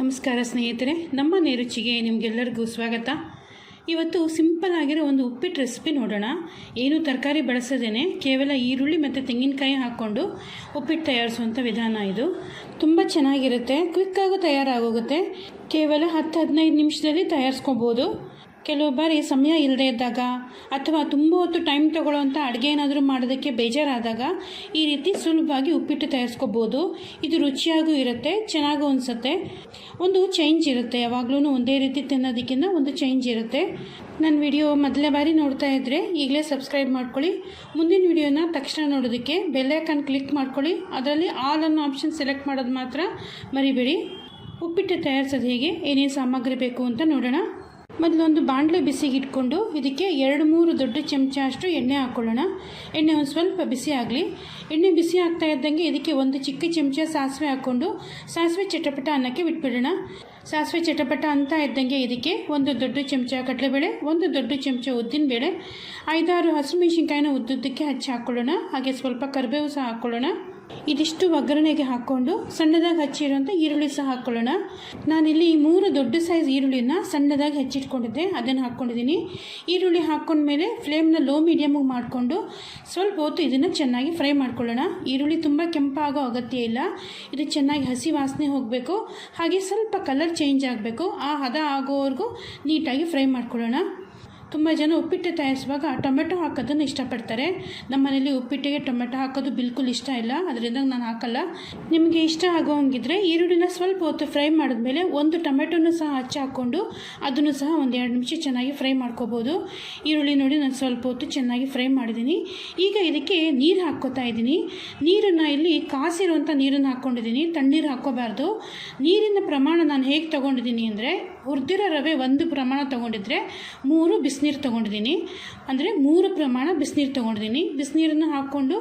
ನಮಸ್ಕಾರ ಸ್ನೇಹಿತರೆ, ನಮ್ಮ ನೇರುಚಿಗೆ ನಿಮಗೆಲ್ಲರಿಗೂ ಸ್ವಾಗತ. ಇವತ್ತು ಸಿಂಪಲ್ ಆಗಿರೋ ಒಂದು ಉಪ್ಪಿಟ್ಟು ರೆಸಿಪಿ ನೋಡೋಣ. ಏನು ತರಕಾರಿ ಬಳಸದೇನೆ, ಕೇವಲ ಈರುಳ್ಳಿ ಮತ್ತು ತೆಂಗಿನಕಾಯಿ ಹಾಕ್ಕೊಂಡು ಉಪ್ಪಿಟ್ಟು ತಯಾರಿಸುವಂಥ ವಿಧಾನ ಇದು. ತುಂಬ ಚೆನ್ನಾಗಿರುತ್ತೆ ಕ್ವಿಕ್ಕಾಗೂ ತಯಾರಾಗೋಗುತ್ತೆ. ಕೇವಲ ಹತ್ತು ಹದಿನೈದು ನಿಮಿಷದಲ್ಲಿ ತಯಾರಿಸ್ಕೊಬೋದು. ಕೆಲವು ಬಾರಿ ಸಮಯ ಇಲ್ಲದೇ ಇದ್ದಾಗ ಅಥವಾ ತುಂಬ ಹೊತ್ತು ಟೈಮ್ ತೊಗೊಳ್ಳೋವಂಥ ಅಡುಗೆ ಏನಾದರೂ ಮಾಡೋದಕ್ಕೆ ಬೇಜಾರಾದಾಗ ಈ ರೀತಿ ಸುಲಭವಾಗಿ ಉಪ್ಪಿಟ್ಟು ತಯಾರಿಸ್ಕೋಬೋದು. ಇದು ರುಚಿಯಾಗೂ ಇರುತ್ತೆ, ಚೆನ್ನಾಗೂ ಅನಿಸುತ್ತೆ. ಒಂದು ಚೇಂಜ್ ಇರುತ್ತೆ ಯಾವಾಗಲೂ ಒಂದೇ ರೀತಿ ತಿನ್ನೋದಕ್ಕಿಂತ ಒಂದು ಚೇಂಜ್ ಇರುತ್ತೆ. ನನ್ನ ವಿಡಿಯೋ ಮೊದಲೇ ಬಾರಿ ನೋಡ್ತಾ ಇದ್ದರೆ ಈಗಲೇ ಸಬ್ಸ್ಕ್ರೈಬ್ ಮಾಡ್ಕೊಳ್ಳಿ. ಮುಂದಿನ ವಿಡಿಯೋನ ತಕ್ಷಣ ನೋಡೋದಕ್ಕೆ ಬೆಲ್ಲೈಕನ್ ಕ್ಲಿಕ್ ಮಾಡ್ಕೊಳ್ಳಿ. ಅದರಲ್ಲಿ ಆಲ್ ಅನ್ನೋ ಆಪ್ಷನ್ ಸೆಲೆಕ್ಟ್ ಮಾಡೋದು ಮಾತ್ರ ಮರಿಬೇಡಿ. ಉಪ್ಪಿಟ್ಟು ತಯಾರಿಸೋದು ಹೇಗೆ, ಏನೇನು ಸಾಮಗ್ರಿ ಬೇಕು ಅಂತ ನೋಡೋಣ. ಮೊದಲೊಂದು ಬಾಣಲೆ ಬಿಸಿಗೆ ಇಟ್ಕೊಂಡು ಇದಕ್ಕೆ ಎರಡು ಮೂರು ದೊಡ್ಡ ಚಮಚ ಅಷ್ಟು ಎಣ್ಣೆ ಹಾಕ್ಕೊಳ್ಳೋಣ ಎಣ್ಣೆ ಒಂದು ಸ್ವಲ್ಪ ಬಿಸಿ ಆಗಲಿ. ಎಣ್ಣೆ ಬಿಸಿ ಆಗ್ತಾ ಇದ್ದಂಗೆ ಇದಕ್ಕೆ ಒಂದು ಚಿಕ್ಕ ಚಮಚ ಸಾಸಿವೆ ಹಾಕ್ಕೊಂಡು ಸಾಸಿವೆ ಚಟಪಟ ಅನ್ನಕ್ಕೆ ಬಿಟ್ಬಿಡೋಣ. ಸಾಸಿವೆ ಚಟಪಟ ಅಂತ ಇದ್ದಂಗೆ ಇದಕ್ಕೆ ಒಂದು ದೊಡ್ಡ ಚಮಚ ಕಡಲೆಬೇಳೆ, ಒಂದು ದೊಡ್ಡ ಚಮಚ ಉದ್ದಿನಬೇಳೆ ಐದಾರು ಹಸಿಮೆಣಸಿನ್ಕಾಯಿನ ಉದ್ದುದ್ದಕ್ಕೆ ಹಚ್ಚಿ ಹಾಕ್ಕೊಳ್ಳೋಣ ಹಾಗೆ ಸ್ವಲ್ಪ ಕರಿಬೇವು ಸಹ ಹಾಕ್ಕೊಳ್ಳೋಣ ಇದಿಷ್ಟು ಒಗ್ಗರಣೆಗೆ ಹಾಕ್ಕೊಂಡು ಸಣ್ಣದಾಗಿ ಹಚ್ಚಿರುವಂಥ ಈರುಳ್ಳಿ ಸಹ ಹಾಕ್ಕೊಳ್ಳೋಣ ನಾನಿಲ್ಲಿ ಈ ಮೂರು ದೊಡ್ಡ ಸೈಜ್ ಈರುಳ್ಳಿನ ಸಣ್ಣದಾಗಿ ಹೆಚ್ಚಿಟ್ಕೊಂಡಿದ್ದೆ. ಅದನ್ನು ಹಾಕ್ಕೊಂಡಿದ್ದೀನಿ. ಈರುಳ್ಳಿ ಹಾಕ್ಕೊಂಡ್ಮೇಲೆ ಫ್ಲೇಮ್ನ ಲೋ ಮೀಡಿಯಮ್ಗೆ ಮಾಡಿಕೊಂಡು ಸ್ವಲ್ಪ ಹೊತ್ತು ಇದನ್ನು ಚೆನ್ನಾಗಿ ಫ್ರೈ ಮಾಡ್ಕೊಳ್ಳೋಣ. ಈರುಳ್ಳಿ ತುಂಬ ಕೆಂಪಾಗೋ ಅಗತ್ಯ ಇಲ್ಲ. ಇದು ಚೆನ್ನಾಗಿ ಹಸಿ ವಾಸನೆ ಹೋಗಬೇಕು. ಹಾಗೆ ಸ್ವಲ್ಪ ಕಲರ್ ಚೇಂಜ್ ಆಗಬೇಕು. ಆ ಹದ ಆಗೋವರೆಗೂ ನೀಟಾಗಿ ಫ್ರೈ ಮಾಡ್ಕೊಳ್ಳೋಣ. ತುಂಬ ಜನ ಉಪ್ಪಿಟ್ಟು ತಯಾರಿಸುವಾಗ ಟೊಮೆಟೊ ಹಾಕೋದನ್ನು ಇಷ್ಟಪಡ್ತಾರೆ. ನಮ್ಮ ಮನೇಲಿ ಉಪ್ಪಿಟ್ಟಿಗೆ ಟೊಮೆಟೊ ಹಾಕೋದು ಬಿಲ್ಕುಲ್ ಇಷ್ಟ ಇಲ್ಲ. ಅದರಿಂದ ನಾನು ಹಾಕಲ್ಲ. ನಿಮಗೆ ಇಷ್ಟ ಆಗೋ ಹಂಗಿದ್ರೆ ಈರುಳ್ಳಿನ ಸ್ವಲ್ಪ ಹೊತ್ತು ಫ್ರೈ ಮಾಡಿದ್ಮೇಲೆ ಒಂದು ಟೊಮೆಟೊನ ಸಹ ಹಚ್ಚಿ ಹಾಕ್ಕೊಂಡು ಅದನ್ನು ಸಹ ಒಂದು ಎರಡು ನಿಮಿಷ ಚೆನ್ನಾಗಿ ಫ್ರೈ ಮಾಡ್ಕೋಬೋದು. ಈರುಳ್ಳಿ ನೋಡಿ ನಾನು ಸ್ವಲ್ಪ ಹೊತ್ತು ಚೆನ್ನಾಗಿ ಫ್ರೈ ಮಾಡಿದ್ದೀನಿ. ಈಗ ಇದಕ್ಕೆ ನೀರು ಹಾಕ್ಕೋತಾ ಇದ್ದೀನಿ. ನೀರನ್ನು ಇಲ್ಲಿ ಕಾಸಿರುವಂಥ ನೀರನ್ನು ಹಾಕ್ಕೊಂಡಿದ್ದೀನಿ ತಣ್ಣೀರು ಹಾಕ್ಕೋಬಾರ್ದು. ನೀರಿನ ಪ್ರಮಾಣ ನಾನು ಹೇಗೆ ತೊಗೊಂಡಿದ್ದೀನಿ ಅಂದರೆ, ಹುರಿದಿರೋ ರವೆ ಒಂದು ಪ್ರಮಾಣ ತೊಗೊಂಡಿದ್ರೆ ಮೂರು ಬಿಸಿನೀರು ತೊಗೊಂಡಿದ್ದೀನಿ. ಅಂದರೆ ಮೂರು ಪ್ರಮಾಣ ಬಿಸಿನೀರು ತೊಗೊಂಡಿದ್ದೀನಿ. ಬಿಸಿನೀರನ್ನು ಹಾಕ್ಕೊಂಡು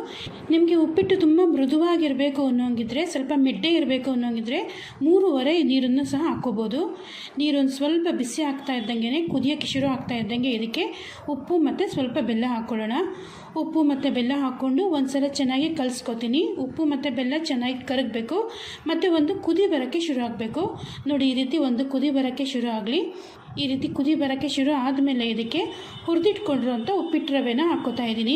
ನಿಮಗೆ ಉಪ್ಪಿಟ್ಟು ತುಂಬ ಮೃದುವಾಗಿರಬೇಕು ಅನ್ನೋಂಗಿದ್ರೆ, ಸ್ವಲ್ಪ ಮೆಡ್ಡೆ ಇರಬೇಕು ಅನ್ನೋಂಗಿದ್ರೆ ಮೂರುವರೆ ನೀರನ್ನು ಸಹ ಹಾಕ್ಕೋಬೋದು. ನೀರೊಂದು ಸ್ವಲ್ಪ ಬಿಸಿ ಆಗ್ತಾ ಇದ್ದಂಗೆ ಕುದಿಯೋಕ್ಕೆ ಶುರು ಆಗ್ತಾ ಇದ್ದಂಗೆ ಇದಕ್ಕೆ ಉಪ್ಪು ಮತ್ತು ಸ್ವಲ್ಪ ಬೆಲ್ಲ ಹಾಕ್ಕೊಳ್ಳೋಣ. ಉಪ್ಪು ಮತ್ತು ಬೆಲ್ಲ ಹಾಕ್ಕೊಂಡು ಒಂದು ಸಲ ಚೆನ್ನಾಗಿ ಕಲಿಸ್ಕೊತೀನಿ. ಉಪ್ಪು ಮತ್ತು ಬೆಲ್ಲ ಚೆನ್ನಾಗಿ ಕರಗಬೇಕು. ಮತ್ತು ಒಂದು ಕುದಿ ಬರೋಕ್ಕೆ ಶುರು ಆಗಬೇಕು. ನೋಡಿ, ಈ ರೀತಿ ಒಂದು ಕುದಿ ಬರೋಕ್ಕೆ ಶುರು ಆಗಲಿ. ಈ ರೀತಿ ಕುದಿ ಬರೋಕ್ಕೆ ಶುರು ಆದಮೇಲೆ ಇದಕ್ಕೆ ಹುರಿದಿಟ್ಕೊಂಡಿರುವಂಥ ಉಪ್ಪಿಟ್ಟು ರವೆನ ಹಾಕ್ಕೋತಾ ಇದ್ದೀನಿ.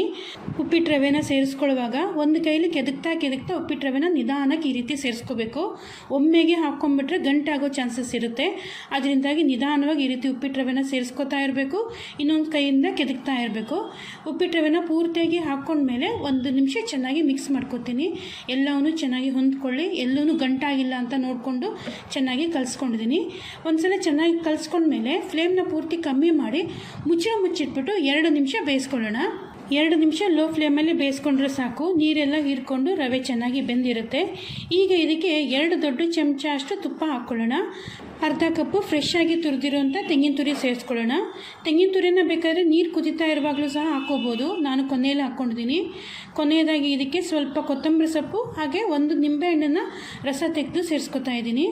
ಉಪ್ಪಿಟ್ಟು ರವೆನ ಸೇರಿಸ್ಕೊಳ್ಳುವಾಗ ಒಂದು ಕೈಲಿ ಕೆದಕ್ತಾ ಕೆದಕ್ತಾ ಉಪ್ಪಿಟ್ಟು ರವೆನ ನಿಧಾನಕ್ಕೆ ಈ ರೀತಿ ಸೇರಿಸ್ಕೋಬೇಕು. ಒಮ್ಮೆಗೆ ಹಾಕ್ಕೊಂಬಿಟ್ರೆ ಗಂಟಾಗೋ ಚಾನ್ಸಸ್ ಇರುತ್ತೆ. ಅದರಿಂದಾಗಿ ನಿಧಾನವಾಗಿ ಈ ರೀತಿ ಉಪ್ಪಿಟ್ಟು ರವೆನ ಸೇರಿಸ್ಕೋತಾ ಇರಬೇಕು. ಇನ್ನೊಂದು ಕೈಯಿಂದ ಕೆದಕ್ತಾ ಇರಬೇಕು. ಉಪ್ಪಿಟ್ಟು ರವೆನ ಪೂರ್ತಿಯಾಗಿ ಹಾಕ್ಕೊಂಡ್ಮೇಲೆ ಒಂದು ನಿಮಿಷ ಚೆನ್ನಾಗಿ ಮಿಕ್ಸ್ ಮಾಡ್ಕೊತೀನಿ. ಎಲ್ಲವೂ ಚೆನ್ನಾಗಿ ಹೊಂದ್ಕೊಳ್ಳಿ. ಎಲ್ಲೂ ಗಂಟಾಗಿಲ್ಲ ಅಂತ ನೋಡಿಕೊಂಡು ಚೆನ್ನಾಗಿ ಕಲಿಸ್ಕೊಂಡಿದ್ದೀನಿ. ಒಂದ್ಸಲ ಚೆನ್ನಾಗಿ ಕಲಿಸ್ಕೊಂಡ್ಮೇಲೆ ಫ್ಲೇಮ್ನ ಪೂರ್ತಿ ಕಮ್ಮಿ ಮಾಡಿ ಮುಚ್ಚಳ ಮುಚ್ಚಿಟ್ಬಿಟ್ಟು ಎರಡು ನಿಮಿಷ ಬೇಯಿಸ್ಕೊಳ್ಳೋಣ. ಎರಡು ನಿಮಿಷ ಲೋ ಫ್ಲೇಮಲ್ಲಿ ಬೇಯಿಸ್ಕೊಂಡ್ರೆ ಸಾಕು. ನೀರೆಲ್ಲ ಹೀರ್ಕೊಂಡು ರವೆ ಚೆನ್ನಾಗಿ ಬೆಂದಿರುತ್ತೆ. ಈಗ ಇದಕ್ಕೆ ಎರಡು ದೊಡ್ಡ ಚಮಚ ಅಷ್ಟು ತುಪ್ಪ ಹಾಕ್ಕೊಳ್ಳೋಣ. ಅರ್ಧ ಕಪ್ಪು ಫ್ರೆಶ್ ಆಗಿ ತೆಂಗಿನ ತುರಿ ಸೇರಿಸ್ಕೊಳ್ಳೋಣ. ತೆಂಗಿನ ತುರಿನ ಬೇಕಾದರೆ ನೀರು ಕುದೀತಾ ಇರುವಾಗಲೂ ಸಹ ಹಾಕೋಬೋದು ನಾನು ಕೊನೆಯಲ್ಲಿ ಹಾಕ್ಕೊಂಡಿದ್ದೀನಿ. ಕೊನೆಯದಾಗಿ ಇದಕ್ಕೆ ಸ್ವಲ್ಪ ಕೊತ್ತಂಬರಿ ಸೊಪ್ಪು, ಹಾಗೆ ಒಂದು ನಿಂಬೆಹಣ್ಣನ್ನು ರಸ ತೆಗೆದು ಸೇರಿಸ್ಕೊತಾ ಇದ್ದೀನಿ.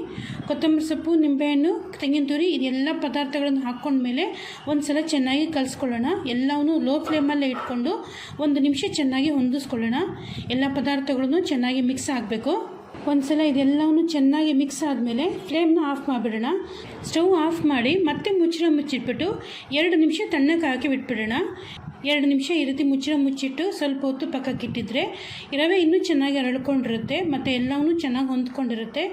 ಕೊತ್ತಂಬರಿ ಸೊಪ್ಪು ನಿಂಬೆಹಣ್ಣು ತೆಂಗಿನ ತುರಿ, ಇದೆಲ್ಲ ಪದಾರ್ಥಗಳನ್ನು ಹಾಕ್ಕೊಂಡ್ಮೇಲೆ ಒಂದು ಸಲ ಚೆನ್ನಾಗಿ ಕಲಿಸ್ಕೊಳ್ಳೋಣ. ಎಲ್ಲವನ್ನೂ ಲೋ ಫ್ಲೇಮಲ್ಲೇ ಇಟ್ಕೊಂಡು ಒಂದು ನಿಮಿಷ ಚೆನ್ನಾಗಿ ಹೊಂದಿಸ್ಕೊಳ್ಳೋಣ. ಎಲ್ಲ ಪದಾರ್ಥಗಳನ್ನು ಚೆನ್ನಾಗಿ ಮಿಕ್ಸ್ ಆಗಬೇಕು. ಒಂದು ಸಲ ಇದೆಲ್ಲವನ್ನು ಚೆನ್ನಾಗಿ ಮಿಕ್ಸ್ ಆದಮೇಲೆ ಫ್ಲೇಮ್ನ ಆಫ್ ಮಾಡಿಬಿಡೋಣ. ಸ್ಟವ್ ಆಫ್ ಮಾಡಿ ಮತ್ತೆ ಮುಚ್ಚಳ ಮುಚ್ಚಿಟ್ಬಿಟ್ಟು ಎರಡು ನಿಮಿಷ ತಣ್ಣಕ್ಕೆ ಹಾಕಿ ಬಿಟ್ಬಿಡೋಣ. ಎರಡು ನಿಮಿಷ ಈ ರೀತಿ ಮುಚ್ಚಿ ಮುಚ್ಚಿಟ್ಟು ಸ್ವಲ್ಪ ಹೊತ್ತು ಪಕ್ಕಕ್ಕಿಟ್ಟಿದ್ರೆ ರವೆ ಇನ್ನೂ ಚೆನ್ನಾಗಿ ಅರಳ್ಕೊಂಡಿರುತ್ತೆ ಮತ್ತು ಎಲ್ಲವನ್ನೂ ಚೆನ್ನಾಗಿ ಹೊಂದ್ಕೊಂಡಿರುತ್ತೆ.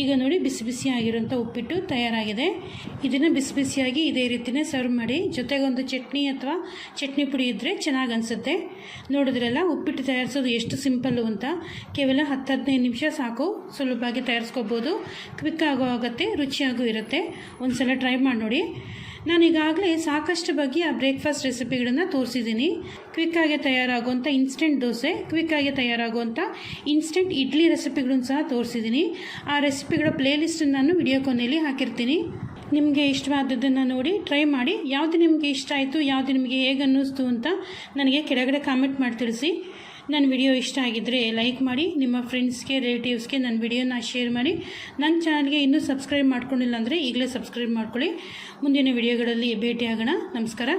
ಈಗ ನೋಡಿ ಬಿಸಿ ಬಿಸಿ ಆಗಿರೋಂಥ ಉಪ್ಪಿಟ್ಟು ತಯಾರಾಗಿದೆ. ಇದನ್ನು ಬಿಸಿ ಬಿಸಿಯಾಗಿ ಇದೇ ರೀತಿಯೇ ಸರ್ವ್ ಮಾಡಿ ಜೊತೆಗೆ ಒಂದು ಚಟ್ನಿ ಅಥವಾ ಚಟ್ನಿ ಪುಡಿ ಇದ್ದರೆ ಚೆನ್ನಾಗಿ ಅನಿಸುತ್ತೆ. ನೋಡಿದ್ರಲ್ಲ, ಉಪ್ಪಿಟ್ಟು ತಯಾರಿಸೋದು ಎಷ್ಟು ಸಿಂಪಲ್ಲು ಅಂತ. ಕೇವಲ ಹತ್ತು ಹದಿನೈದು ನಿಮಿಷ ಸಾಕು. ಸುಲಭವಾಗಿ ತಯಾರಿಸ್ಕೋಬೋದು. ಕ್ವಿಕ್ ಆಗೋ ಆಗುತ್ತೆ ರುಚಿಯಾಗೂ ಇರುತ್ತೆ. ಒಂದು ಸಲ ಟ್ರೈ ಮಾಡಿ ನೋಡಿ. ನಾನೀಗಾಗಲೇ ಸಾಕಷ್ಟು ಬಗೆಯ ಬ್ರೇಕ್ಫಾಸ್ಟ್ ರೆಸಿಪಿಗಳನ್ನು ತೋರಿಸಿದ್ದೀನಿ. ಕ್ವಿಕ್ಕಾಗಿ ತಯಾರಾಗುವಂಥ ಇನ್ಸ್ಟೆಂಟ್ ದೋಸೆ ಕ್ವಿಕ್ಕಾಗಿ ತಯಾರಾಗುವಂಥ ಇನ್ಸ್ಟೆಂಟ್ ಇಡ್ಲಿ ರೆಸಿಪಿಗಳನ್ನು ಸಹ ತೋರಿಸಿದ್ದೀನಿ. ಆ ರೆಸಿಪಿಗಳ ಪ್ಲೇಲಿಸ್ಟನ್ನು ನಾನು ವಿಡಿಯೋ ಕೊನೆಯಲ್ಲಿ ಹಾಕಿರ್ತೀನಿ. ನಿಮಗೆ ಇಷ್ಟವಾದದ್ದನ್ನು ನೋಡಿ ಟ್ರೈ ಮಾಡಿ. ಯಾವುದು ನಿಮಗೆ ಇಷ್ಟ ಆಯಿತು, ಯಾವುದು ನಿಮಗೆ ಹೇಗೆ ಅನ್ನಿಸ್ತು ಅಂತ ನನಗೆ ಕೆಳಗಡೆ ಕಾಮೆಂಟ್ ಮಾಡಿ ತಿಳಿಸಿ. ನನ್ನ ವಿಡಿಯೋ ಇಷ್ಟ ಆಗಿದ್ದರೆ ಲೈಕ್ ಮಾಡಿ, ನಿಮ್ಮ ಫ್ರೆಂಡ್ಸ್ಗೆ ರಿಲೇಟಿವ್ಸ್ಗೆ ನನ್ನ ವಿಡಿಯೋನ ಶೇರ್ ಮಾಡಿ. ನನ್ನ ಚಾನಲ್ಗೆ ಇನ್ನೂ ಸಬ್ಸ್ಕ್ರೈಬ್ ಮಾಡ್ಕೊಂಡಿಲ್ಲ ಅಂದರೆ ಈಗಲೇ ಸಬ್ಸ್ಕ್ರೈಬ್ ಮಾಡ್ಕೊಳ್ಳಿ. ಮುಂದಿನ ವಿಡಿಯೋಗಳಲ್ಲಿ ಭೇಟಿಯಾಗೋಣ. ನಮಸ್ಕಾರ.